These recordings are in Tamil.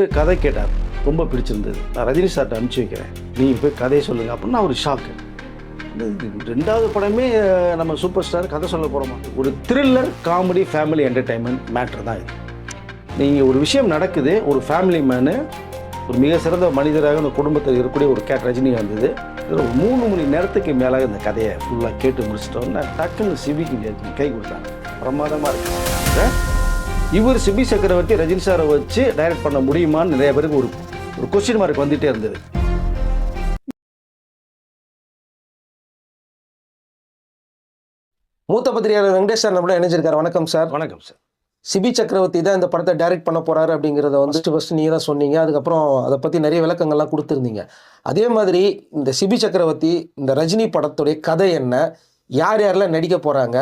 கூப்பிட்டு கதை கேட்டார். ரொம்ப பிடிச்சிருந்தது. நான் ரஜினி சார்ட்ட அனுப்பிச்சி வைக்கிறேன். நீங்கள் போய் கதையை சொல்லுங்கள் அப்படின்னு ஒரு ஷாக்கு ரெண்டாவது படமே நம்ம சூப்பர் ஸ்டார் கதை சொல்ல போகிறோமா ஒரு thriller comedy family entertainment matter தான் இது. நீங்கள் ஒரு விஷயம் நடக்குது ஒரு ஃபேமிலி மேனு ஒரு மிக சிறந்த மனிதராக அந்த குடும்பத்தில் இருக்கக்கூடிய ஒரு கேட் ரஜினி வந்தது. இதில் ஒரு மூணு மணி நேரத்துக்கு மேலே இந்த கதையை ஃபுல்லாக கேட்டு முடிச்சிட்டோம்னா டக்குன்னு சிவிக்கு கை கொடுத்தாங்க பிரமாதமாக இருக்கு. இவர் சிபி சக்கரவர்த்தி ரஜினி சாரை வச்சு டைரக்ட் பண்ண முடியுமான்னு நிறைய பேருக்கு ஒரு ஒரு கொஸ்டின் மார்க் வந்துகிட்டே இருந்தது. மூத்த பத்திரிகையாளர் வெங்கடேஷ் சார் நம்மள இணைஞ்சிருக்காரு. வணக்கம் சார். வணக்கம் சார். சிபி சக்கரவர்த்தி தான் இந்த படத்தை டைரக்ட் பண்ண போறாரு அப்படிங்கிறத வந்து ஃபர்ஸ்ட் ஃபர்ஸ்ட் நீங்க தான் சொன்னீங்க. அதுக்கப்புறம் அதை பத்தி நிறைய விளக்கங்கள்லாம் கொடுத்துருந்தீங்க. அதே மாதிரி இந்த சிபி சக்கரவர்த்தி இந்த ரஜினி படத்துடைய கதை என்ன? யார் யாரெல்லாம் நடிக்க போறாங்க?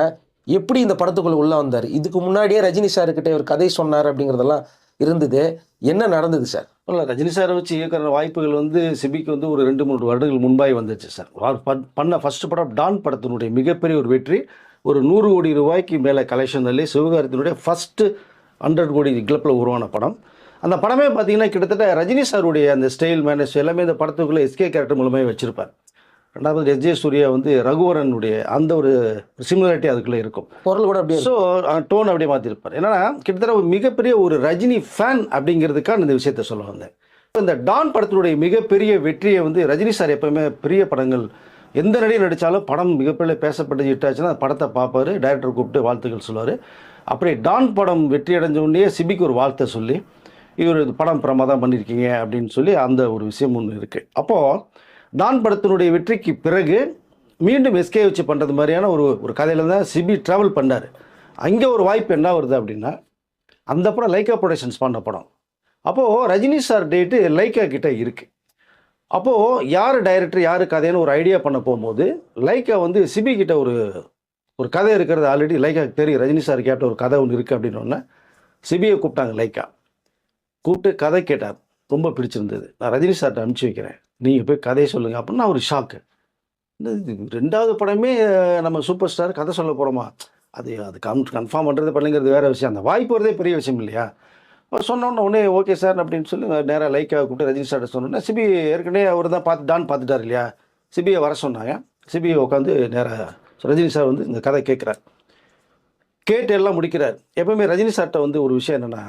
எப்படி இந்த படத்துக்குள்ள உள்ள வந்தார்? இதுக்கு முன்னாடியே ரஜினி சார் ஒரு கதை சொன்னார் அப்படிங்கிறதெல்லாம் இருந்தது. என்ன நடந்தது சார்? இல்லை ரஜினி சாரை வச்சு இயக்குற வாய்ப்புகள் வந்து சிபிக்கு வந்து ஒரு ரெண்டு மூணு வருடங்கள் முன்பாய் வந்துச்சு சார். பண்ண ஃபர்ஸ்ட் படம் டான் படத்தினுடைய மிகப்பெரிய ஒரு வெற்றி. ஒரு நூறு கோடி ரூபாய்க்கு மேலே கலெக்ஷன் தள்ளி சிவகாரத்தினுடைய ஃபஸ்ட்டு ஹண்ட்ரட் கோடி கிளப்பில் உருவான படம். அந்த படமே பார்த்தீங்கன்னா கிட்டத்தட்ட ரஜினி சாருடைய அந்த ஸ்டைல் மேனேஜ் எல்லாமே இந்த படத்துக்குள்ளே எஸ்கே கேரக்டர் மூலமாக வச்சுருப்பார். ரெண்டாவது எஸ் ஜே சூர்யா வந்து ரகுவரனுடைய அந்த ஒரு சிமிலாரிட்டி அதுக்குள்ளே இருக்கும். பொருள் கூட அப்படியே ஸோ டோன் அப்படியே மாற்றிருப்பார் என்னன்னா கிட்டத்தட்ட ஒரு மிகப்பெரிய ஒரு ரஜினி ஃபேன் அப்படிங்கிறதுக்காக இந்த விஷயத்த சொல்ல வந்தேன். இந்த டான் படத்தினுடைய மிகப்பெரிய வெற்றியை வந்து ரஜினி சார் எப்பவுமே பெரிய படங்கள் எந்த நடிகர் நடித்தாலும் படம் மிகப்பெரிய பேசப்பட்டு ஹிட்டாச்சுன்னா அந்த படத்தை பார்ப்பாரு டைரக்டர் கூப்பிட்டு வாழ்த்துக்கள் சொல்லுவார். அப்படி டான் படம் வெற்றி அடைஞ்ச உடனே சிபிக்கு ஒரு வாழ்த்தை சொல்லி இவர் படம் பிரமாதம் பண்ணியிருக்கீங்க அப்படின்னு சொல்லி அந்த ஒரு விஷயம் ஒன்று இருக்குது அப்போது டான் படத்தினுடைய வெற்றிக்கு பிறகு மீண்டும் எஸ்கே வச்சு பண்ணுறது மாதிரியான ஒரு ஒரு கதையில் தான் சிபி ட்ராவல் பண்ணார். அங்கே ஒரு வாய்ப்பு என்ன வருது அப்படின்னா அந்த படம் லைக்கா ப்ரொடக்ஷன்ஸ் பண்ண படம். அப்போது ரஜினி சார் டேட்டு லைக்கா கிட்டே இருக்குது அப்போது யார் டைரக்டர் யார் கதைன்னு ஒரு ஐடியா பண்ண போகும்போது லைக்கா வந்து சிபி கிட்ட ஒரு ஒரு கதை இருக்கிறது ஆல்ரெடி லைக்காக்கு தெரியும். ரஜினி சார் கேட்ட ஒரு கதை ஒன்று இருக்குது அப்படின்னோடனே சிபியை கூப்பிட்டாங்க லைக்கா கூப்பிட்டு கதை கேட்டார். ரொம்ப பிடிச்சிருந்தது. நான் ரஜினி சார்ட்ட அனுப்பிச்சி வைக்கிறேன். நீங்கள் போய் கதையை சொல்லுங்கள் அப்படின்னு ஒரு ஷாக்கு ரெண்டாவது படமே நம்ம சூப்பர் ஸ்டார் கதை சொல்ல போகிறோமா அது அது கன் கன்ஃபார்ம் பண்ணுறது பண்ணுங்கிறது வேறு விஷயம். அந்த வாய்ப்பு வரதே பெரிய விஷயம் இல்லையா? அவர் சொன்னோன்னே உடனே ஓகே சார் அப்படின்னு சொல்லி நேராக லைக்காக கூப்பிட்டு ரஜினி சார்ட்ட சொன்னோன்னே சிபி ஏற்கனவே அவர் தான் பார்த்து டான் பார்த்துட்டார் இல்லையா? சிபியை வர சொன்னாங்க. சிபியை உட்காந்து நேராக ரஜினி சார் வந்து இந்த கதை கேட்குறார். கேட்டு எல்லாம் முடிக்கிறார். எப்பவுமே ரஜினி சார்ட்ட வந்து ஒரு விஷயம் என்னென்னா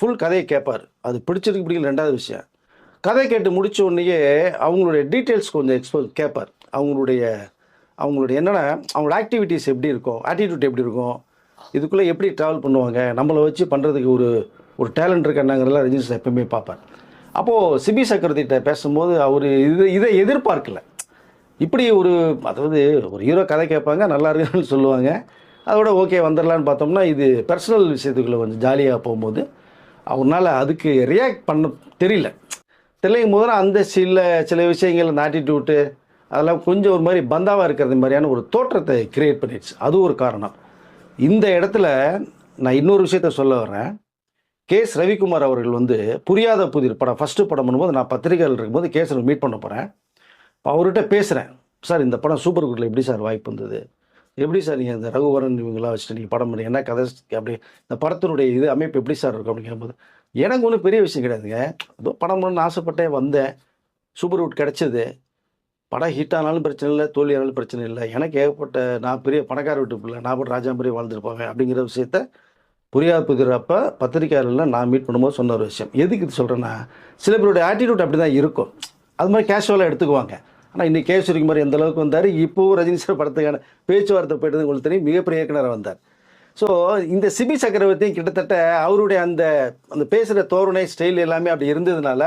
ஃபுல் கதையை கேட்பார் அது பிடிச்சிருக்கு பிடிக்கல ரெண்டாவது விஷயம். கதை கேட்டு முடித்த உடனேயே அவங்களுடைய டீட்டெயில்ஸ் கொஞ்சம் எக்ஸ்போஸ் கேட்பார் அவங்களுடைய அவங்களுடைய என்னென்ன அவங்களோட ஆக்டிவிட்டீஸ் எப்படி இருக்கும் ஆட்டிடியூட் எப்படி இருக்கும் இதுக்குள்ளே எப்படி ட்ராவல் பண்ணுவாங்க நம்மளை வச்சு பண்ணுறதுக்கு ஒரு ஒரு டேலண்ட் இருக்காங்கிறதெல்லாம் ரஜினி சார் எப்பவுமே பார்ப்பார். அப்போது சிபி சக்கரவர்த்திகிட்ட பேசும்போது அவர் இது இதை எதிர்பார்க்கல. இப்படி ஒரு அதாவது ஒரு ஹீரோ கதை கேட்பாங்க நல்லா இருக்குன்னு சொல்லுவாங்க. அதோட ஓகே வந்துடலான்னு பார்த்தோம்னா இது பர்சனல் விஷயத்துக்குள்ளே கொஞ்சம் ஜாலியாக போகும்போது அவனால் அதுக்கு ரியாக்ட் பண்ண தெரியல. தெரியலையும் போது அந்த சில சில விஷயங்கள் அந்த ஆட்டிடியூட்டு அதெல்லாம் கொஞ்சம் ஒரு மாதிரி பந்தாவாக இருக்கிறது மாதிரியான ஒரு தோற்றத்தை கிரியேட் பண்ணிடுச்சு. அது ஒரு காரணம். இந்த இடத்துல நான் இன்னொரு விஷயத்த சொல்ல வரேன் கேஎஸ் ரவிக்குமார் அவர்கள் வந்து புரியாத புதிர் படம் ஃபஸ்ட்டு படம் பண்ணும்போது நான் பத்திரிகையில் இருக்கும்போது கேஸ் மீட் பண்ண போகிறேன் அவர்கிட்ட பேசுகிறேன் சார் இந்த படம் சூப்பர் குட்டில் எப்படி சார் வாய்ப்பு வந்தது? எப்படி சார் நீங்கள் இந்த ரகுவரன் இவங்களாம் வச்சுட்டு நீங்கள் படம் பண்ணி என்ன கதை அப்படி இந்த படத்தினுடைய இது அமைப்பு எப்படி சார் இருக்கும் அப்படின்னு கேட்கும்போது எனக்கு ஒன்றும் பெரிய விஷயம் கிடையாதுங்க. ஏதோ படம் பண்ணணும்னு ஆசைப்பட்டே வந்தேன். சூப்பர் ஹிட் கிடச்சிது. படம் ஹிட் ஆனாலும் பிரச்சனை இல்லை தோல்வி ஆனாலும் பிரச்சனை இல்லை. எனக்கு ஏகப்பட்ட நான் பெரிய பணக்கார வீட்டு பிள்ளை நான் போட்டு ராஜா மாதிரி வாழ்ந்துருப்பாங்க அப்படிங்கிற விஷயத்த புரியாத புதிரப்ப பத்திரிக்கையாளர்லாம் நான் மீட் பண்ணும்போது சொன்ன ஒரு விஷயம். எதுக்கு இது சொல்கிறேன்னா சில பேருடைய ஆட்டிடியூட் அப்படி தான் இருக்கும். அது மாதிரி கேஷுவலாக எடுத்துக்குவாங்க. ஆனால் இன்றைக்கி கே சுரிக்குமார் எந்த அளவுக்கு வந்தார்? இப்போவும் ரஜினி சார் படத்துக்கான பேச்சுவார்த்தை போயிட்டது உங்களுக்கு தெரியும். மிகப்பெரிய இயக்குனராக வந்தார். ஸோ இந்த சிபி சக்கரவர்த்தியும் கிட்டத்தட்ட அவருடைய அந்த அந்த பேசுகிற தோரணை ஸ்டைல் எல்லாமே அப்படி இருந்ததுனால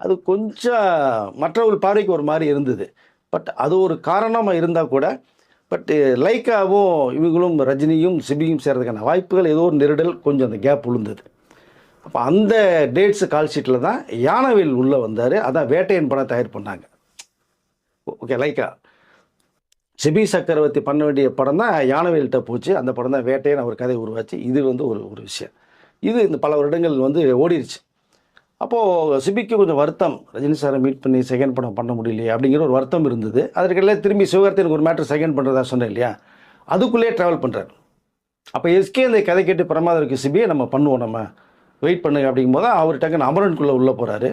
அது கொஞ்சம் மற்றவர்கள் பார்வைக்கு ஒரு மாதிரி இருந்தது. பட் அது ஒரு காரணமாக இருந்தால் கூட பட் லைக்காவும் இவங்களும் ரஜினியும் சிபியும் சேர்றதுக்கான வாய்ப்புகள் ஏதோ ஒரு நெருடல் கொஞ்சம் அந்த கேப் விழுந்தது அப்போ அந்த டேட்ஸ் கால் ஷீட்டில் தான் யானவேல் உள்ளே வந்தார். அதான் வேட்டையன் படம் தயார் பண்ணாங்க. ஓகே லைக்கா uh, சிபி சக்கரவர்த்தி பண்ண வேண்டிய படம் தான் யானவேல்கிட்ட போச்சு. அந்த படம் தான் வேட்டையன் அவர் கதை உருவாச்சு. இது வந்து ஒரு ஒரு விஷயம். இது இந்த பல வருடங்கள் வந்து ஓடிடுச்சு அப்போது சிபிக்கு கொஞ்சம் வருத்தம். ரஜினி சாரை மீட் பண்ணி செகண்ட் படம் பண்ண முடியலையே அப்படிங்கிற ஒரு வருத்தம் இருந்தது. அதற்கெல்லாம் திரும்பி சிவகார்த்தியனுக்கு ஒரு மேட்ரு செகண்ட் பண்ணுறதா சொன்னேன் இல்லையா? அதுக்குள்ளேயே ட்ராவல் பண்ணுறாரு அப்போ எஸ்கே அந்த கதை கேட்டு பிரமாதருக்கு சிபியை நம்ம பண்ணுவோம் நம்ம. வெயிட் பண்ணுங்க அப்படிங்கும்போது அவர் டக்குன்னு அமரனுக்குள்ளே உள்ளே போகிறாரு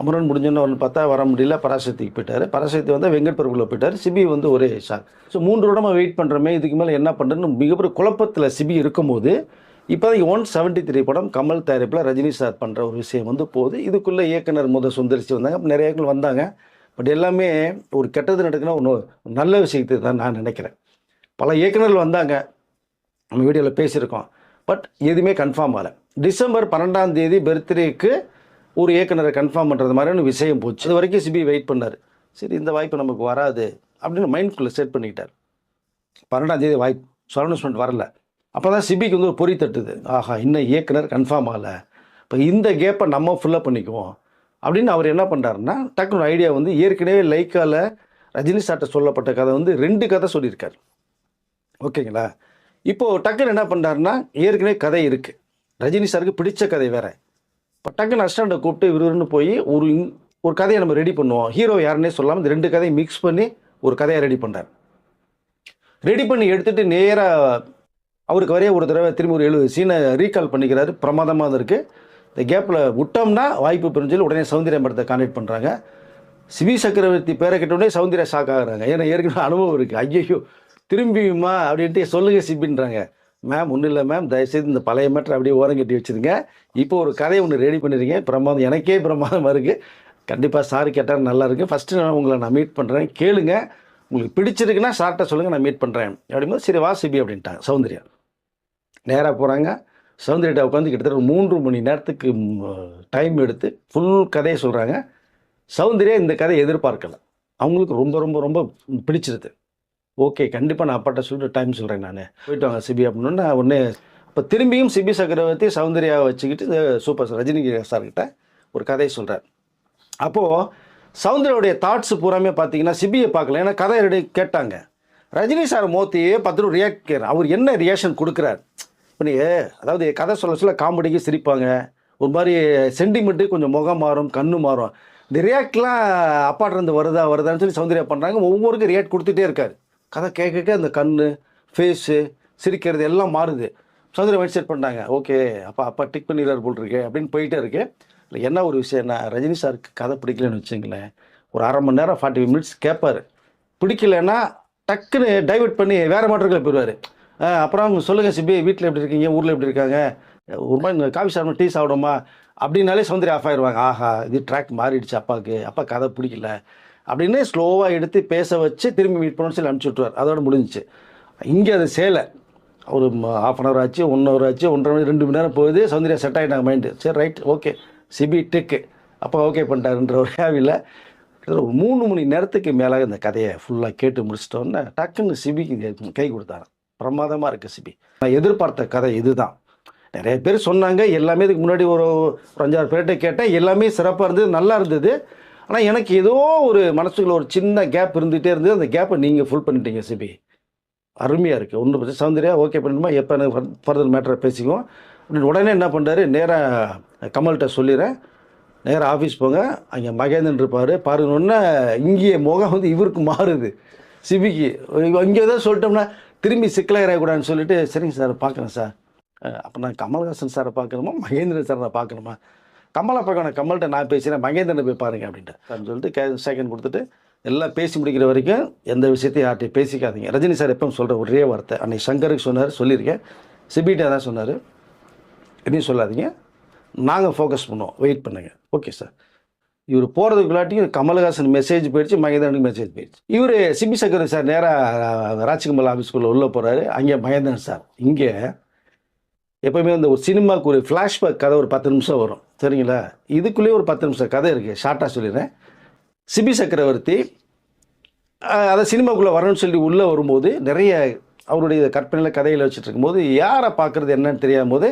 அமரன் முடிஞ்சோன்னு ஒன்று பார்த்தா வர முடியல. பராசக்திக்கு போயிட்டார். பராசக்தி வந்து வெங்கட் பிரபுக்குள்ளே போயிட்டார். சிபி வந்து ஒரே ஷாக் ஸோ மூன்று வருடமாக வெயிட் பண்ணுறோமே இதுக்கு மேலே என்ன பண்ணுறதுன்னு மிகப்பெரிய குழப்பத்தில் சிபி இருக்கும்போது இப்போதைக்கு ஒன் செவன்ட்டி த்ரீ படம் கமல் தயாரிப்பில் ரஜினி சார் பண்ணுற ஒரு விஷயம் வந்து போகுது. இதுக்குள்ளே இயக்குனர் முத சுந்தரிச்சு வந்தாங்க. அப்ப நிறைய இயக்குனர் வந்தாங்க. பட் எல்லாமே ஒரு கெட்டது நடக்குன்னா ஒன்று நல்ல விஷயத்தை தான் நான் நினைக்கிறேன். பல இயக்குனர்கள் வந்தாங்க. நம்ம வீடியோவில் பேசியிருக்கோம். பட் எதுவுமே கன்ஃபார்ம் ஆகலை. டிசம்பர் பன்னெண்டாம் தேதி பர்த்டேக்கு ஒரு இயக்குனரை கன்ஃபார்ம் பண்ணுறது மாதிரியான விஷயம் போச்சு. இது வரைக்கும் சிபி வெயிட் பண்ணார். சரி இந்த வாய்ப்பு நமக்கு வராது அப்படின்னு மைண்ட்குள்ளே செட் பண்ணிக்கிட்டார். பன்னெண்டாம் தேதி வாய்ப்பு. அனௌன்ஸ்மெண்ட் வரல. அப்போ தான் சிபிக்கு வந்து ஒரு பொறி தட்டுது. ஆஹா இன்னும் இயக்குனர் கன்ஃபார்ம் ஆகலை. இப்போ இந்த கேப்பை நம்ம ஃபுல்லப் பண்ணிக்குவோம். அப்படின்னு அவர் என்ன பண்ணுறாருன்னா டக்குனு ஐடியா வந்து ஏற்கனவே லைக்காவில் ரஜினி சார்ட்ட சொல்லப்பட்ட கதை வந்து ரெண்டு கதை சொல்லியிருக்கார். ஓகேங்களா? இப்போது டக்குன்னு என்ன பண்ணுறாருன்னா ஏற்கனவே கதை இருக்குது ரஜினி சாருக்கு பிடிச்ச கதை வேறு. இப்போ டக்குன்னு அஸ்டாண்டை கூப்பிட்டு விறுவிறுன்னு போய் ஒரு ஒரு கதையை நம்ம ரெடி பண்ணுவோம். ஹீரோ யாருன்னே சொல்லாமல் இந்த ரெண்டு கதையை மிக்ஸ் பண்ணி ஒரு கதையை ரெடி பண்ணுறார் ரெடி பண்ணி எடுத்துகிட்டு நேராக அவருக்கு வரைய ஒரு தடவை திரும்பி ஒரு எழுபது சீனை ரீகால் பண்ணிக்கிறாரு. பிரமாதமாக இருக்குது இந்த கேப்பில் விட்டோம்னா வாய்ப்பு பிரிஞ்சு உடனே சௌந்தர்யா படத்தை கான்டெக்ட் பண்ணுறாங்க சிவி சக்கரவர்த்தி பேரை கேட்டோடனே சௌந்தர்யா ஷாக் ஆகுறாங்க. ஏன்னா ஏற்கனவே அனுபவம் இருக்குது ஐயோ திரும்பியுமா அப்படின்ட்டு சொல்லுங்க சிபின்றாங்க. மேம் ஒன்றும் இல்லை மேம் தயவுசெய்து இந்த பழைய மேட்டர் அப்படியே ஓரம் கட்டி வச்சுருங்க. இப்போ ஒரு கதையை ஒன்று ரெடி பண்ணிருக்கீங்க பிரமாதம். எனக்கே பிரமாதமாக இருக்குது கண்டிப்பாக சார் கேட்டால் நல்லா இருக்குது ஃபஸ்ட்டு நான் உங்களை நான் மீட் பண்ணுறேன் கேளுங்க. உங்களுக்கு பிடிச்சிருக்குன்னா சார்கிட்ட சொல்லுங்கள் நான் மீட் பண்ணுறேன் அப்படிங்கும்போது சரி வா சிபி அப்படின்ட்டாங்க. சௌந்தர்யா. நேராக போகிறாங்க சௌந்தர்யிட்ட உட்காந்து கிட்டத்தட்ட ஒரு மூன்று மணி நேரத்துக்கு டைம் எடுத்து ஃபுல் கதையை சொல்கிறாங்க சௌந்தர்யா இந்த கதையை எதிர்பார்க்கலை. அவங்களுக்கு ரொம்ப ரொம்ப ரொம்ப பிடிச்சிருது. ஓகே கண்டிப்பாக நான் அப்பாட்ட சொல்லிட்டு டைம் சொல்கிறேன் நான். போயிட்டு வாங்க சிபி அப்படின்னா நான் உடனே அப்போ திரும்பியும் சிபி சக்கரவர்த்தி சௌந்தர்யாவை வச்சுக்கிட்டு சூப்பர் சார் ரஜினி சார்கிட்ட ஒரு கதையை சொல்கிறார் அப்போது சௌந்தர்யாவுடைய தாட்ஸ் பூராமே பார்த்தீங்கன்னா சிபியை பார்க்கல. ஏன்னா கதை கேட்டாங்க. ரஜினி சார் மோத்தியே பார்த்துட்டு ரியாக்ட் அவர் என்ன ரியாக்ஷன் கொடுக்குறார்? இப்போ நீ அதாவது கதை சொல்ல சொல்ல காமெடிக்கு சிரிப்பாங்க. ஒரு மாதிரி சென்டிமெண்ட்டு கொஞ்சம் முகம் மாறும் கண்ணு மாறும். இந்த ரியாக்ட்லாம் அப்பாட்டிருந்து வருதா வருதான்னு சொல்லி சௌந்தர்யா பண்ணுறாங்க ஒவ்வொருக்கும் ரியாக்ட் கொடுத்துட்டே இருக்காரு. கதை கேட்க கேட்க அந்த கண் ஃபேஸு சிரிக்கிறது எல்லாம் மாறுது. சௌந்தர்யா மைண்ட் செட் பண்ணாங்க ஓகே அப்பா அப்பா டிக் பண்ணிடுறாரு போல் இருக்கு அப்படின்னு போயிட்டே இருக்கு. இல்லை என்ன ஒரு விஷயம்னா ரஜினி சாருக்கு கதை பிடிக்கலன்னு வச்சுங்களேன் ஒரு அரை மணி நேரம் ஃபார்ட்டி மினிட்ஸ் கேட்பார். பிடிக்கலன்னா டக்குன்னு டைவர்ட் பண்ணி வேறு மாற்றங்களை போயிடுவார். அப்புறம் சொல்லுங்கள் சிபி வீட்டில் எப்படி இருக்கீங்க? ஊரில் எப்படி இருக்காங்க? ஒரு மாதிரி இந்த காஃபி சாப்பிடணும் டீ சாப்பிடுமா அப்படின்னாலே சௌந்தர்யா ஆஃப் ஆயிடுவாங்க. ஆஹா இது ட்ராக் மாறிடுச்சு அப்பாவுக்கு. அப்பா கதை பிடிக்கல. அப்படின்னு ஸ்லோவாக எடுத்து பேச வச்சு திரும்பி மீட் பண்ணணும்னு சொல்லி அனுப்பிச்சி விட்டுவார் அதோட முடிஞ்சிச்சு. இங்கே அது சேலை. ஒரு ஹாஃப் அன் ஹவர் ஆச்சு ஒன் ஹவர் ஆச்சு ஒன்றரை மணி ரெண்டு மணி நேரம் போகுது. சௌந்தர்யா செட் ஆகிட்டாங்க மைண்டு சரி ரைட் ஓகே சிபி டெக்கு அப்போ ஓகே பண்ணிட்டாருன்ற ஒரு ஹேவியில் ஒரு மூணு மணி நேரத்துக்கு மேலே இந்த கதையை ஃபுல்லாக கேட்டு முடிச்சிட்டோன்னே டக்குன்னு சிபிக்கு கை கொடுத்தாரு பிரமாதமாக இருக்குது சிபி. நான் எதிர்பார்த்த கதை இதுதான். நிறைய பேர் சொன்னாங்க எல்லாமே இதுக்கு முன்னாடி ஒரு ஒரு அஞ்சாறு பேர்கிட்ட கேட்டேன். எல்லாமே சிறப்பாக இருந்தது நல்லா இருந்தது. ஆனால் எனக்கு ஏதோ ஒரு மனசுக்குள்ள ஒரு சின்ன கேப் இருந்துகிட்டே இருந்தது. அந்த கேப்பை நீங்கள் ஃபுல் பண்ணிட்டீங்க சிபி அருமையாக இருக்குது ஒன்றும் பிரச்சனை சௌந்தர்யா ஓகே பண்ணணுமா எப்போ எனக்கு ஃபர்தர் மேட்டரை பேசிக்குவோம். அப்படின்னு உடனே என்ன பண்ணுறாரு நேராக கமல்கிட்ட சொல்லிடுறேன். நேராக ஆஃபீஸ் போங்க. அங்கே மகேந்திரன் இருப்பார். பாருங்கன்னு இங்கேயே முகம் வந்து இவருக்கு மாறுது. சிபிக்கு இங்கே ஏதோ சொல்லிட்டோம்னா திரும்பி சிக்கலாயிடக்கூடாதுன்னு சொல்லிட்டு சரிங்க சார் பார்க்குறேன் சார். அப்போ நான் கமல்ஹாசன் சாரை பார்க்கணுமா? மகேந்திரன் சாரை பார்க்கணுமா? கமலை பார்க்கணும் கமல்கிட்ட நான் பேசுகிறேன் மகேந்திரனை போய் பாருங்க அப்படின்ட்டு. அப்படின்னு சொல்லிட்டு கே செகண்ட் கொடுத்துட்டு எல்லாம் பேசி முடிக்கிற வரைக்கும் எந்த விஷயத்தையும் யார்கிட்டையும் பேசிக்காதீங்க. ரஜினி சார் எப்பவும் சொல்கிற ஒரே வார்த்தை அன்னைக்கு சங்கருக்கு சொன்னார் சொல்லியிருக்கேன். சிபிகிட்ட தான் சொன்னார். எதையும் சொல்லாதீங்க. நாங்கள் ஃபோக்கஸ் பண்ணுவோம். வெயிட் பண்ணுங்க. ஓகே சார் இவர் போகிறதுக்குள்ளாட்டியும் கமல்ஹாசன் மெசேஜ் போயிடுச்சு மகேந்திரனுக்கு மெசேஜ் போயிடுச்சு. இவர் சிபி சங்கர் சார் நேராக ராஜ்கமல் ஆஃபீஸ்க்குள்ளே உள்ளே போகிறாரு அங்கே மகேந்திரன் சார். இங்கே எப்பவுமே அந்த ஒரு சினிமாவுக்கு ஒரு ஃப்ளாஷ்பேக் கதை ஒரு பத்து நிமிஷம் வரும். சரிங்களா இதுக்குள்ளேயே ஒரு பத்து நிமிஷம் கதை இருக்குது ஷார்ட்டாக சொல்லிடுறேன். சிபி சக்கரவர்த்தி அதை சினிமாக்குள்ளே வரணும்னு சொல்லி உள்ளே வரும்போது நிறைய அவருடைய கற்பனையில் கதையில் வச்சுட்டு இருக்கும்போது யாரை பார்க்குறது என்னன்னு தெரியாத போது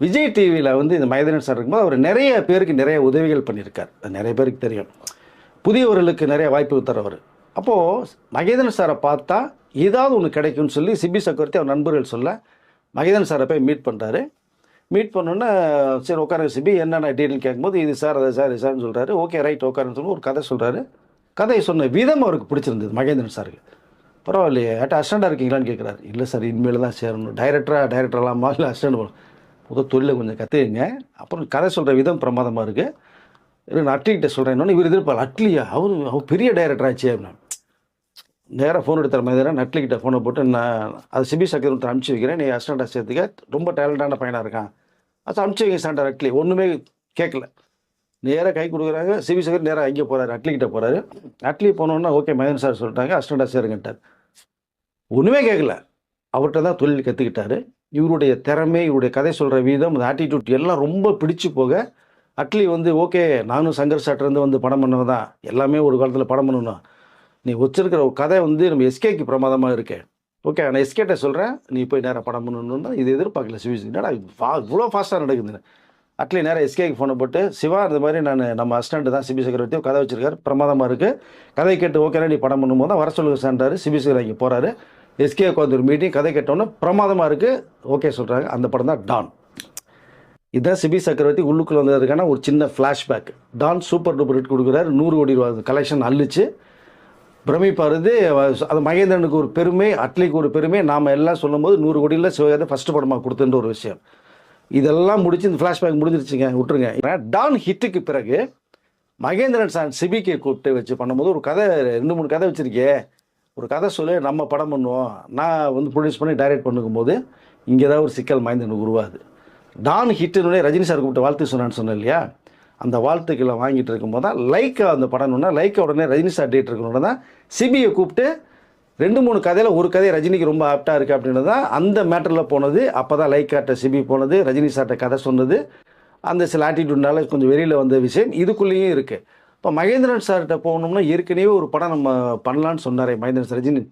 விஜய் டிவியில் வந்து இந்த மைதனன் சார் இருக்கும்போது அவர் நிறைய பேருக்கு நிறைய உதவிகள் பண்ணியிருக்கார். அது நிறைய பேருக்கு தெரியும். புதியவர்களுக்கு நிறைய வாய்ப்பு தரவர் அப்போது மகேதன் சாரை பார்த்தா ஏதாவது ஒன்று கிடைக்கும்னு சொல்லி சிபி சக்கரவர்த்தி அவர் நண்பர்கள் சொல்ல மகேதன் சாரை போய் மீட் பண்ணுறாரு மீட் பண்ணோன்னே சரி உட்கார சிபி என்னென்ன டீட்டெயில் கேட்கும்போது இது சார் அது சார் இது சார்னு சொல்கிறாரு ஓகே ரைட் உட்காருன்னு சொல்லி ஒரு கதை சொல்கிறாரு கதையை சொன்ன விதம் அவருக்கு பிடிச்சிருந்தது மகேந்திரன் சாருக்கு. பரவாயில்லையே அட்ட அசிஸ்டண்டாக இருக்கீங்களான்னு கேட்குறாரு இல்லை சார் இனிமேல் தான் சேரணும். டைரக்டராக டைரக்டர்லாமா இல்லை அசிஸ்டண்ட் முதல் தொழிலை கொஞ்சம் கற்றுக்குங்க அப்புறம் கதை சொல்கிற விதம் பிரமாதமாக இருக்குது நான் அட்லிகிட்ட சொல்கிறேன் இன்னொன்று இவர் எதிர்ப்பார். அட்லியா? அவர் அவர் பெரிய டைரக்டர் ஆச்சு அப்படின்னா நேராக ஃபோன் எடுத்துற மாதிரி நட்லிக்கிட்ட ஃபோனை போட்டு நான் அது சிபி சக்கரவர்த்தி அனுப்பிச்சி வைக்கிறேன். நீ அசிஸ்டண்டாக சேர்த்துக்க. ரொம்ப டேலண்டான பையனாக இருக்கான். அது அனுப்பிச்சி வைங்க சாண்டர் அட்லி ஒன்றுமே கேட்கல. நேராக கை கொடுக்குறாங்க. சிபி சக்கர் நேராக அங்கே போகிறாரு அட்லிக்கிட்ட போகிறாரு அட்லி போனோன்னா ஓகே மகன் சார் சொல்லிட்டாங்க. அசிஸ்டண்டாக சேருங்கன்ட்டார். ஒன்றுமே கேட்கல. அவர்கிட்ட தான் தொழில் கற்றுக்கிட்டாரு இவருடைய திறமை இவருடைய கதை சொல்கிற வீதம் இந்த ஆட்டிடியூட் எல்லாம் ரொம்ப பிடிச்சு போக அட்லி வந்து ஓகே நானும் சங்கர் சாட்டிலேருந்து வந்து படம் பண்ணவன் தான் எல்லாமே ஒரு காலத்தில் படம் பண்ணணும். நீ வச்சிருக்கிற ஒரு கதை வந்து நம்ம எஸ்கேக்கு பிரமாதமாக இருக்கேன் ஓகே நான் எஸ்கேட்ட சொல்கிறேன் நீ போய் நேராக படம் பண்ணணும்னா இது எதிர்பார்க்கல சிவிஸ் என்னடா ஃபா இவ்வளோ ஃபாஸ்ட்டாக நடக்குதுன்னு. அட்லி நேராக எஸ்கேக்கு ஃபோனை போட்டு சிவா இந்த மாதிரி நான் நம்ம அசிஸ்டண்ட் தான் சிபி சக்கரவர்த்தியும் கதை வச்சிருக்காரு. பிரமாதமாக இருக்குது கதை கேட்டு ஓகேனா நீ படம் பண்ணும்போது தான் வர சொல்லுங்க சார்ன்றாரு சிபி சக்கர இங்கே போகிறாரு எஸ்கே உட்காந்து ஒரு மீட்டிங் கதை கேட்டோன்னே பிரமாதமாக இருக்குது ஓகே சொல்கிறாங்க அந்த படம் தான் டான் இதான் சிபி சக்கரவர்த்தி உள்ளுக்குள்ள வந்ததுக்கான ஒரு சின்ன flashback Don super duper hit கொடுக்குறாரு. நூறு கோடி ரூபா கலெக்ஷன் அள்ளிச்சு. பிரமிப்பாருது. அது மகேந்திரனுக்கு ஒரு பெருமை அட்லிக்கு ஒரு பெருமை. நாம் எல்லாம் சொல்லும்போது நூறு கோடியில் சிவகாதை ஃபஸ்ட்டு படமாக கொடுத்துன்ற ஒரு விஷயம். இதெல்லாம் முடிச்சு இந்த ஃப்ளாஷ்பேக் முடிஞ்சிருச்சுங்க விட்டுருங்க. ஏன்னா டான் ஹிட்டுக்கு பிறகு மகேந்திரன் சார் சிபிகே கூப்பிட்டு வச்சு பண்ணும்போது ஒரு கதை ரெண்டு மூணு கதை வச்சுருக்கே. ஒரு கதை சொல்லி நம்ம படம் பண்ணுவோம். நான் வந்து ப்ரொடியூஸ் பண்ணி டைரக்ட் பண்ணும்போது இங்கே தான் ஒரு சிக்கல் மகேந்திரனுக்கு உருவாது டான் ஹிட்டுன்னு ரஜினி சார் கூப்பிட்டு வாழ்த்து சொன்னான்னு சொன்னேன் இல்லையா? அந்த வாழ்த்துக்களை வாங்கிட்டு இருக்கும்போது தான் லைக்கா அந்த படம்னா லைக்கா உடனே ரஜினி சார் டேட் இருக்கணும். தான் சிபியை கூப்பிட்டு ரெண்டு மூணு கதையில் ஒரு கதை ரஜினிக்கு ரொம்ப ஆப்டாக இருக்குது அப்படின்றது தான் அந்த மேட்டரில் போனது. அப்போ தான் லைக்காட்ட சிபி போனது ரஜினி சார்ட்ட கதை சொன்னது. அந்த சில ஆட்டிடியூட்னால கொஞ்சம் வெளியில் வந்த விஷயம் இதுக்குள்ளேயும் இருக்குது இப்போ மகேந்திரன் சார்கிட்ட போகணும்னா ஏற்கனவே ஒரு படம் நம்ம பண்ணலான்னு சொன்னாரே மகேந்திரன் சார் ரஜினி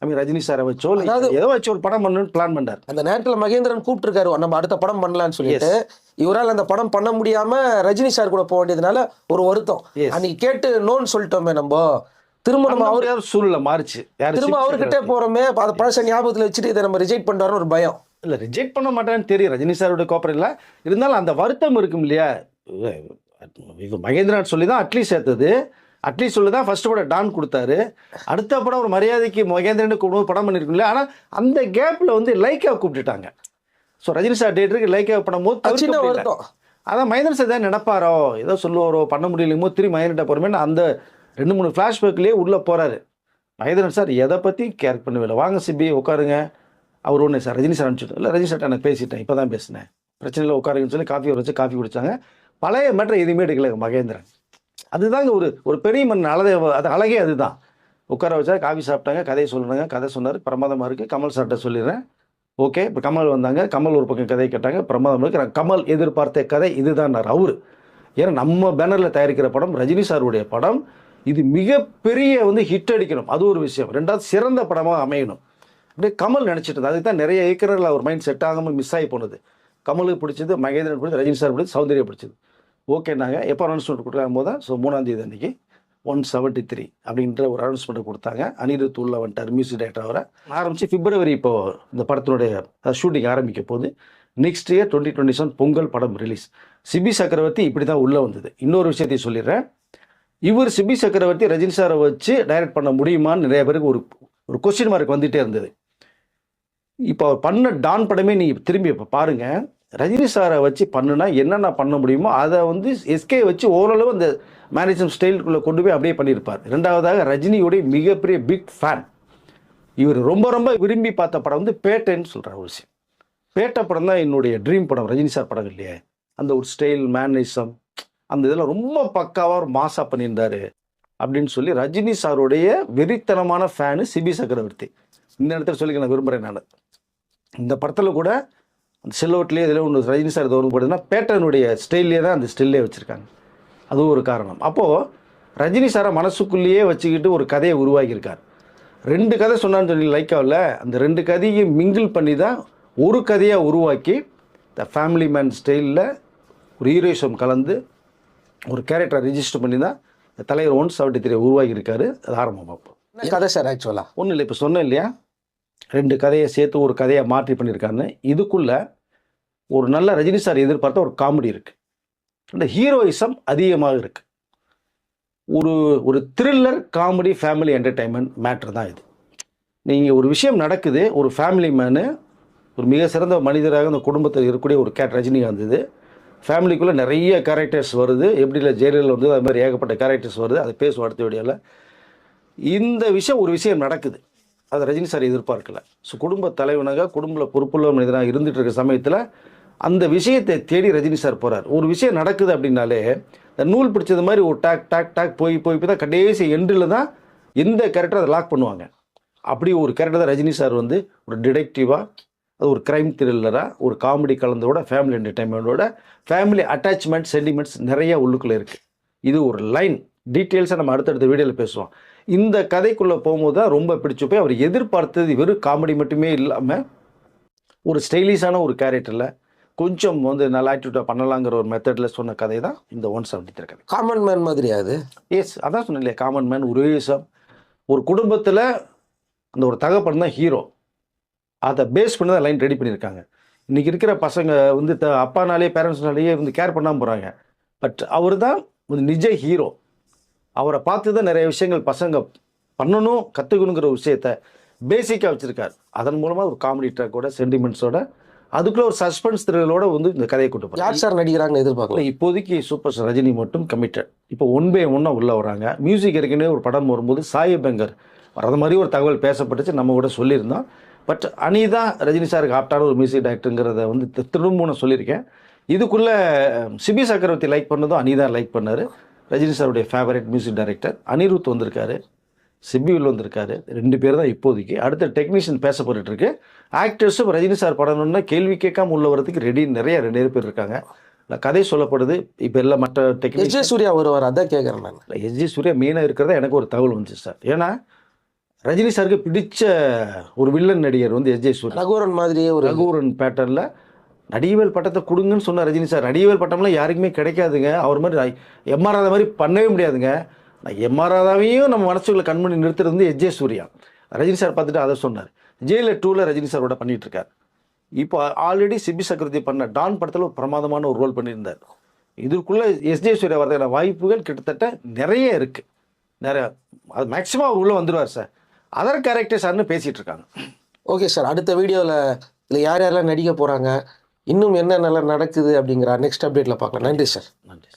மீன் ரஜினி சாரை வச்சோ அதாவது- ஏதோ வச்சு ஒரு படம் பண்ணணும்னு பிளான் பண்ணார் அந்த நேரத்தில் மகேந்திரன் கூப்பிட்டுருக்காரு நம்ம அடுத்த படம் பண்ணலாம்னு சொல்லிட்டு. இவரால் அந்த படம் பண்ண முடியாம ரஜினி சார் கூட போக வேண்டியதுனால ஒரு வருத்தம். அன்னைக்கு கேட்டு நோன்னு சொல்லிட்டோமே நம்ம. திரும்ப நம்ம அவர் சூழ்நிலை மாறிச்சு. திரும்ப அவர்கிட்ட போறோமே அதை பழச ஞாபகத்தில் வச்சுட்டு இதை நம்ம ரிஜெக்ட் பண்றாருன்னு ஒரு பயம். இல்லை ரிஜெக்ட் பண்ண மாட்டேன்னு தெரியும். ரஜினி சாரோட கோப்பர் இல்லை இருந்தாலும் அந்த வருத்தம் இருக்கும் இல்லையா? இது மகேந்திரன் சொல்லி தான் அட்லி சேர்த்தது. அட்லி சொல்லி தான் ஃபர்ஸ்ட் படம் டான் கொடுத்தாரு. அடுத்த படம் ஒரு மரியாதைக்கு மகேந்திரன் கூப்பிடும் படம் பண்ணியிருக்கும் இல்லையா ஆனால் அந்த கேப்பில் வந்து லைக்கா கூப்பிட்டுட்டாங்க. ஸோ ரஜினி சார் டேட்டருக்கு லைக்கா படம் போது அது சின்ன. வருத்தம். அதான் மகேந்திரன் சார் தான் நினைப்பாரோ ஏதோ சொல்லுவாரோ பண்ண முடியலையுமோ திரும்பி மகேந்திரன்ட்ட போகிறோமே அந்த ரெண்டு மூணு ஃப்ளாஷ்பேக்லேயே உள்ளே போகிறாரு மகேந்திரன் சார் எதை பற்றி கேர் பண்ணவில்லை வாங்க சிபி உட்காருங்க. அவர் ஒன்று சார் ரஜினி சார் அனுப்பிச்சுட்டு இல்லை ரஜினி சார்ட்ட நான் பேசிட்டேன் இப்போ தான் பேசினேன். பிரச்சனை இல்லை உட்காருங்கன்னு சொல்லி காஃபி வச்சு காஃபி குடிச்சாங்க. பழைய மேட்டர் எதுவுமே எடுக்கல மகேந்திரன். அதுதாங்க ஒரு ஒரு பெரிய மண் அழகே அது அழகே அதுதான். உட்கார வச்சா காஃபி சாப்பிட்டாங்க கதையை சொல்லுறாங்க கதை சொன்னார் பிரமாதமாக இருக்குது கமல் சார்கிட்ட சொல்லிடுறேன். ஓகே இப்போ கமல் வந்தாங்க கமல் ஒரு பக்கம் கதையை கேட்டாங்க பிரமாதம் இருக்குது நான் கமல் எதிர்பார்த்த கதை இதுதான் அவர் ஏன்னா நம்ம பேனரில் தயாரிக்கிற படம் ரஜினி சாருடைய படம் இது மிகப்பெரிய வந்து ஹிட் அடிக்கணும். அது ஒரு விஷயம். ரெண்டாவது சிறந்த படமாக அமையணும். அப்படியே கமல் நினச்சிட்டு இருந்தது அதுக்கு தான் நிறைய இயக்குநர்கள் அவர் மைண்ட் செட் ஆகாமல் மிஸ் ஆகி போனது. கமலுக்கு பிடிச்சது மகேந்திரன் பிடிச்சது ரஜினி சார் பிடிச்சது சௌந்தர்யா பிடிச்சது. ஓகேனாங்க எப்போ அனௌன்ஸ்மெண்ட் கொடுக்குறாங்க போது? ஸோ மூணாந்தேதி அன்றைக்கி அன்னைக்கு. ஒன் செவன்ட்டி த்ரீ அப்படின்ற ஒரு அனௌன்ஸ்மெண்ட் கொடுத்தாங்க. அனிருத் உள்ள வந்துட்டார் மியூசிக் டைரக்டர் ஆரம்பித்து பிப்ரவரி இப்போ இந்த படத்தினுடைய ஷூட்டிங் ஆரம்பிக்க போது next year twenty twenty seven Pongal படம் ரிலீஸ் சிபி சக்கரவர்த்தி இப்படி தான் உள்ளே வந்தது. இன்னொரு விஷயத்தையும் சொல்லிடுறேன். இவர் சிபி சக்கரவர்த்தி ரஜினி சாரை வச்சு டைரக்ட் பண்ண முடியுமான்னு நிறைய பேருக்கு ஒரு ஒரு கொஸ்டின் மார்க் வந்துகிட்டே இருந்தது. இப்போ அவர் பண்ண டான் படமே நீங்கள் திரும்பி இப்போ பாருங்கள் ரஜினி சாரை வச்சு பண்ணுனா என்னென்ன பண்ண முடியுமோ அதை வந்து எஸ்கே வச்சு ஓரளவு அந்த மேனேஜ்மெண்ட் ஸ்டைலுக்குள்ளே கொண்டு போய் அப்படியே பண்ணியிருப்பார். ரெண்டாவதாக ரஜினியுடைய மிகப்பெரிய பிக் ஃபேன் இவர் ரொம்ப ரொம்ப விரும்பி பார்த்த படம் வந்து பேட்டைன்னு சொல்கிற ஒரு விஷயம். பேட்டை படம் தான் என்னுடைய ட்ரீம் படம். ரஜினி சார் படம் இல்லையே. அந்த ஒரு ஸ்டைல் மேனேஜம் அந்த இதெல்லாம் ரொம்ப பக்காவாக ஒரு மாசாக பண்ணியிருந்தார் அப்படின்னு சொல்லி ரஜினி சாருடைய வெறித்தனமான ஃபேனு சிபி சக்கரவர்த்தி. இந்த இடத்துல சொல்லிக்க நான் விரும்புகிறேன் நான். இந்த படத்தில் கூட அந்த செல்லோட்லேயே இதில் ஒன்று ரஜினி சார் தோறும் போடுதுன்னா பேட்டனுடைய ஸ்டைல்லே தான் அந்த ஸ்டில்லே வச்சுருக்காங்க. அதுவும் ஒரு காரணம். அப்போது ரஜினி சாரை மனசுக்குள்ளேயே வச்சுக்கிட்டு ஒரு கதையை உருவாக்கியிருக்கார். ரெண்டு கதை சொன்னான்னு சொல்லி லைக்காவில். அந்த ரெண்டு கதையும் மிங்கிள் பண்ணி தான் ஒரு கதையாக உருவாக்கி த ஃபேமிலி மேன் ஸ்டைலில் ஒரு ஹீரோயிசம் கலந்து ஒரு கேரக்டரை ரிஜிஸ்டர் பண்ணி தான் இந்த தலைவர் ஒன் செவன்ட்டி த்ரீ உருவாக்கியிருக்காரு. அது ஆரம்பம் அப்போ என்ன கதை சார் ஆக்சுவலா ஒன்றும் இல்லை இப்போ சொன்னேன் இல்லையா? ரெண்டு கதையை சேர்த்து ஒரு கதையை மாற்றி பண்ணியிருக்காருன்னு இதுக்குள்ளே ஒரு நல்ல ரஜினி சார் எதிர்பார்த்த ஒரு காமெடி இருக்குது அந்த ஹீரோயிசம் அதிகமாக இருக்குது ஒரு ஒரு thriller comedy family entertainment matter தான் இது. நீங்கள் ஒரு விஷயம் நடக்குது ஒரு ஃபேமிலி மேனு ஒரு மிக சிறந்த மனிதராக அந்த குடும்பத்தில் இருக்கக்கூடிய ஒரு கேட் ரஜினிகாந்த் இது. ஃபேமிலிக்குள்ளே நிறைய கேரக்டர்ஸ் வருது. எப்படி இல்லை ஜெயலலிதா வந்து அது மாதிரி ஏகப்பட்ட கேரக்டர்ஸ் வருது. அதை பேசுவோம் அடுத்த வீடியோவில் இந்த விஷயம் ஒரு விஷயம் நடக்குது. அது ரஜினி சார் எதிர்பார்க்கல. ஸோ குடும்ப தலைவனாக குடும்ப பொறுப்புள்ள மனிதனாக இருந்துட்டு இருக்க சமயத்தில் அந்த விஷயத்தை தேடி ரஜினி சார் போகிறார் ஒரு விஷயம் நடக்குது அப்படின்னாலே இந்த நூல் பிடிச்சது மாதிரி ஒரு டாக் டாக் டாக் போய் போய் போய் தான் கடைசி எண்டில் தான் எந்த கேரக்டர் அதை லாக் பண்ணுவாங்க. அப்படி ஒரு கேரக்டர் தான் ரஜினி சார் வந்து ஒரு டிடெக்டிவாக அது ஒரு க்ரைம் த்ரில்லராக ஒரு காமெடி கலந்தோட ஃபேமிலி என்டர்டைன்மெண்ட்டோட ஃபேமிலி அட்டாச்மெண்ட் சென்டிமெண்ட்ஸ் நிறைய உள்ளுக்குள்ளே இருக்குது இது ஒரு லைன் டீட்டெயில்ஸாக நம்ம அடுத்தடுத்த வீடியோவில் பேசுவோம். இந்த கதைக்குள்ளே போகும்போது தான் ரொம்ப பிடிச்சு போய் அவர் எதிர்பார்த்தது வெறும் காமெடி மட்டுமே இல்லாமல் ஒரு ஸ்டைலிஷான ஒரு கேரக்டரில் கொஞ்சம் வந்து நல்லா ஆக்டிவிட்டாக பண்ணலாங்கிற ஒரு மெத்தடில் சொன்ன கதை தான் இந்த ஒன் செவன்டி த்ரீ கதை. காமன் மேன் மாதிரி அது? எஸ் அதான் சொன்னேன் இல்லையா காமன் மேன் ஒரு விஷயம் ஒரு குடும்பத்தில் அந்த ஒரு தகப்பன் தான் ஹீரோ அதை பேஸ் பண்ணி தான் லைன் ரெடி பண்ணியிருக்காங்க. இன்றைக்கி இருக்கிற பசங்க வந்து த அப்பானாலே பேரண்ட்ஸ்னாலேயே வந்து கேர் பண்ணாமல் போகிறாங்க பட் அவர் தான் ஒரு நிஜ ஹீரோ அவரை பார்த்து தான் நிறைய விஷயங்கள் பசங்க பண்ணணும் கற்றுக்கணுங்கிற விஷயத்த பேசிக்காக வச்சுருக்கார். அதன் மூலமாக ஒரு காமெடி ட்ராக்கோட சென்டிமெண்ட்ஸோட அதுக்குள்ள ஒரு சஸ்பென்ஸ் த்ரில்லோட வந்து இந்த கதையை கொண்டு போகிறார் யார் சார் நடிக்கிறாங்கன்னு எதிர்பார்க்கலாம் இல்லை இப்போதைக்கு சூப்பர் ஸ்டார் ரஜினி மட்டும் கமிட்டட் இப்போ ஒன் பை ஒன்னாக உள்ளே வராங்க. மியூசிக் ஏற்கனவே ஒரு படம் வரும்போது சாய் பெங்கர் அது மாதிரி ஒரு தகவல் பேசப்பட்டுச்சு நம்ம கூட சொல்லியிருந்தோம் பட் அனிதா ரஜினி சாருக்கு ஆப்டான ஒரு மியூசிக் டைரக்டருங்கிறத வந்து திரும்பவும் நான் சொல்லியிருக்கேன். இதுக்குள்ளே சிபி சக்கரவர்த்தி லைக் பண்ணதும் அனிதா லைக் பண்ணார். ரஜினி சாருடைய ஃபேவரட் மியூசிக் டைரக்டர் அனிருத் வந்திருக்காரு சிபிவில் வந்திருக்காரு ரெண்டு பேர் தான் இப்போதைக்கு. அடுத்த டெக்னீஷியன் பேசப்பட்டு இருக்கு ஆக்டர்ஸும் ரஜினி சார் படணும்னா கேள்வி கேட்காம உள்ள வரதுக்கு ரெடி நிறைய ரெண்டு பேர் இருக்காங்க. கதை சொல்லப்படுது. இப்போ எல்லாம் மற்ற எஸ் டெக்னீஷியன் ஜே சூர்யா வருவார்? அதான் கேட்குறேன் நான். எஸ்ஜி சூர்யா மெயினாக இருக்கிறதா எனக்கு ஒரு தகவல் வந்துச்சு சார். ஏன்னா ரஜினி சாருக்கு பிடிச்ச ஒரு வில்லன் நடிகர் வந்து எஸ்ஜே சூர்யா. ரகுவரன் மாதிரியே ஒரு ரகுவரன் பேட்டர்னில் நடிகவேல் பட்டத்தை கொடுங்கன்னு சொன்ன ரஜினி சார். நடிகவேல் பட்டம்லாம் யாருக்குமே கிடைக்காதுங்க. அவர் மாதிரி எம்ஆர் ராதா மாதிரி பண்ணவே முடியாதுங்க. நான் எம்ஆர் ராதாவையும் நம்ம மனசுக்குள்ள கண் நிறுத்துறது வந்து எஸ்ஜே சூர்யா. ரஜினி சார் பார்த்துட்டு அதை சொன்னார். ஜெயிலர் டூவில் ரஜினி சாரோட பண்ணிட்டு இருக்கார் இப்போ ஆல்ரெடி சிபி சக்கரவர்த்தி பண்ண டான் படத்தில் ஒரு பிரமாதமான ஒரு ரோல் பண்ணியிருந்தார். இதுக்குள்ளே எஸ்ஜே சூர்யா வரதுக்கான வாய்ப்புகள் கிட்டத்தட்ட நிறைய இருக்குது நிறைய அது மேக்ஸிமம் அவர் உள்ளே வந்துடுவார் சார். அதர் கேரக்டர்ஸ் பேசிகிட்டு இருக்காங்க ஓகே சார் அடுத்த வீடியோவில் இல்லை யார் யாரெல்லாம் நடிக்க போகிறாங்க இன்னும் என்ன நல்லா நடக்குது அப்படிங்கிற நெக்ஸ்ட் அப்டேட்டில் பார்க்கலாம். நன்றி சார் நன்றி.